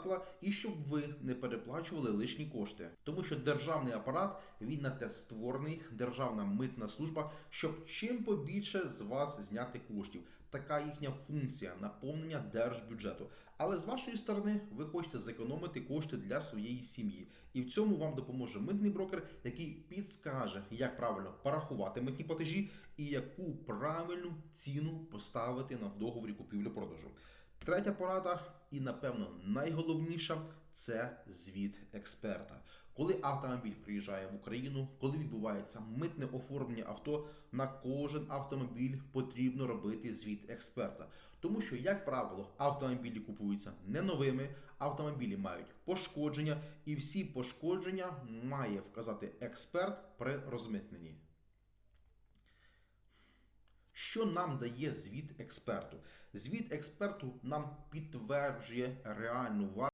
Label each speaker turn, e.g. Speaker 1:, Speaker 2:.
Speaker 1: втратила, і щоб ви не переплачували лишні кошти. Тому що державний апарат він на те створений, державна митна служба, щоб чим побільше з вас зняти коштів. Така їхня функція наповнення держбюджету. Але з вашої сторони ви хочете зекономити кошти для своєї сім'ї. І в цьому вам допоможе митний брокер, який підскаже, як правильно порахувати митні платежі і яку правильну ціну поставити на договорі купівлі-продажу. Третя порада, і напевно найголовніша це звіт експерта. Коли автомобіль приїжджає в Україну, коли відбувається митне оформлення авто, на кожен автомобіль потрібно робити звіт експерта. Тому що, як правило, автомобілі купуються не новими, автомобілі мають пошкодження, і всі пошкодження має вказати експерт при розмитненні. Що нам дає звіт експерту? Звіт експерту нам підтверджує реальну вартість.